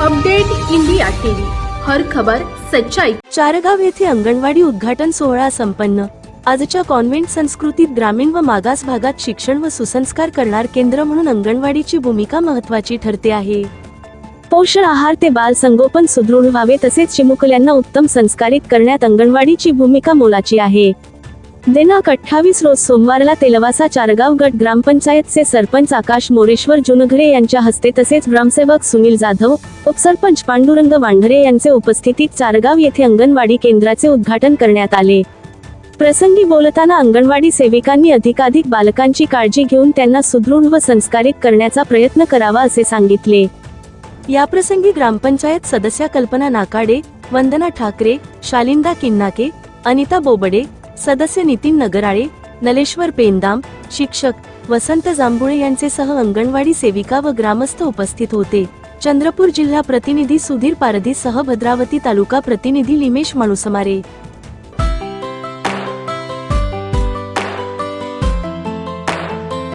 Update India TV. हर खबर सच्चाई. चारगाव येथे अंगणवाडी उद्घाटन सोहळा संपन्न. आजच्या कॉन्व्हेंट संस्कृतीत ग्रामीण व मागास भागात शिक्षण व सुसंस्कार करणार केंद्र म्हणून अंगणवाडीची भूमिका महत्वाची ठरते आहे. पोषण आहार ते बाल संगोपन सुदृढ व्हावे तसेच चिमुकल्यांना उत्तम संस्कारित करण्यात अंगणवाडीची भूमिका मोलाची आहे. दिनांक अठ्ठावीस रोज सोमवारला तेलवासा चारगाव गट ग्रामपंचायतचे सरपंच आकाश मोरेश्वर जुनघरे यांच्या हस्ते तसेच ग्रामसेवक सुनील जाधव उपसरपंच पांडुरंग वांढरे यांचे उपस्थितीत चारगाव येथे अंगणवाडी केंद्राचे उद्घाटन करण्यात आले. प्रसंगी बोलताना अंगणवाडी सेविकांनी अधिकाधिक बालकांची काळजी घेऊन त्यांना सुदृढ व संस्कारित करण्याचा प्रयत्न करावा असे सांगितले. याप्रसंगी ग्रामपंचायत सदस्या कल्पना नाकाडे वंदना ठाकरे शालिंदा किन्नाके अनिता बोबडे सदस्य नितीन नगराळे नलेश्वर पेंदाम शिक्षक वसंत जांभुळे यांचे सह अंगणवाडी सेविका व ग्रामस्थ उपस्थित होते. चंद्रपूर जिल्हा प्रतिनिधी सुधीर पारधी सह भद्रावती तालुका प्रतिनिधी लिमेश माणुसमारे.